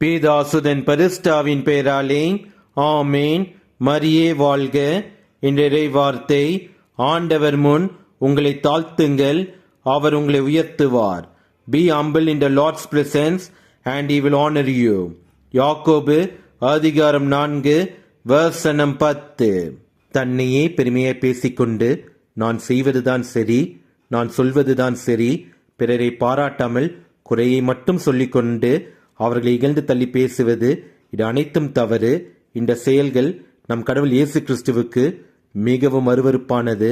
பீதாசுதன் பரிஸ்டாவின் பெயராலே ஆமேன். மரியே வாழ்க. என்ற வார்த்தை ஆண்டவர் முன் உங்களை தாழ்த்துங்கள் அவர் உங்களை உயர்த்துவார். Be humble in the Lord's presence and he will honour you யாக்கோபு அதிகாரம் நான்கு வசனம் பத்து. தன்னையே பெருமையை பேசிக்கொண்டு நான் செய்வதுதான் சரி நான் சொல்வதுதான் சரி பிறரை பாராட்டாமல் குறையை மட்டும் சொல்லிக்கொண்டு அவர்களை இகழ்ந்து தள்ளி பேசுவது இது அனைத்தும் தவறு. இந்த செயல்கள் நம் கடவுள் இயேசு கிறிஸ்துவுக்கு மிகவும் அருவறுப்பானது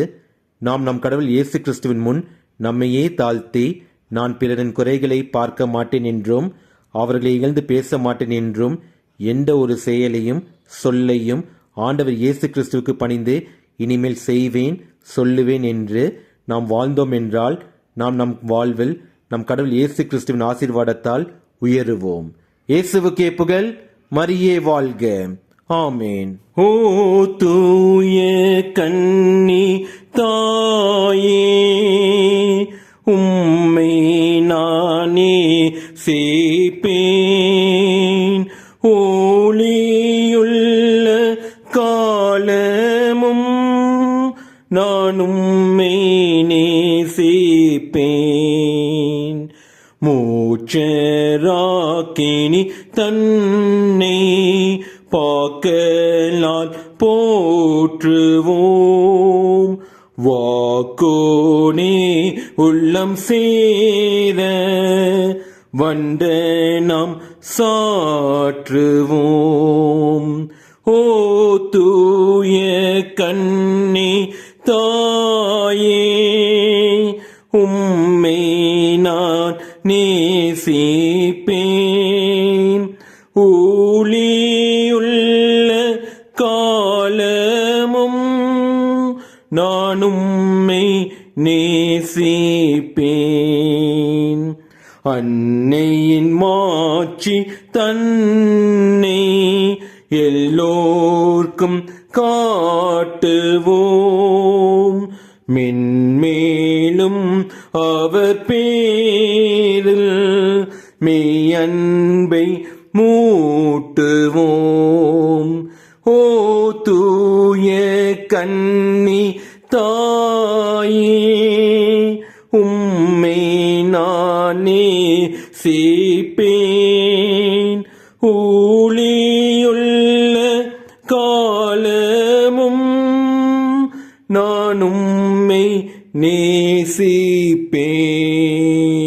நாம் நம் கடவுள் இயேசு கிறிஸ்துவின் முன் நம்மையே தாழ்த்தி நான் பிறரின் குறைகளை பார்க்க மாட்டேன் என்றும் அவர்களை இகழ்ந்து பேச மாட்டேன் என்றும் எந்த ஒரு செயலையும் சொல்லையும் ஆண்டவர் இயேசு கிறிஸ்துவுக்கு பணிந்து இனிமேல் செய்வேன் சொல்லுவேன் என்று நாம் வாழ்ந்தோம் என்றால் நாம் நம் வாழ்வில் நம் கடவுள் இயேசு கிறிஸ்துவின் ஆசீர்வாதத்தால் உயருவோம். இயேசுவுக்கே புகழ் மரியே வாழ்க. ஆமேன். ஓ தூய கண்ணி தாயே உம்மை நானே சேப்பேன். ஒளியுள்ள காலமும் நானும் மேனே சேப்பேன். மூ போச்சராக்கினி தன்னை பாக்கலால் போற்றுவோம். வாக்கோனே உள்ளம் சேர வந்த நாம் சாற்றுவோம். ஓ தூய கண்ணி தாயே உம்மை நான் நீ நேசிப்பேன் ஊழியுள்ள காலமும் நானும் நேசிப்பேன். அன்னையின் மாட்சி தன்னை எல்லோர்க்கும் காட்டுவோம். மென்மேலும் அவர் பேரில் மெய்யன்பை மூட்டுவோம். ஓ தூய கண்ணி தாயே உம்மை நானே சேப்பேன். ஊழியுள்ள காலமும் நான் உம்மை நேசிப்பேன்.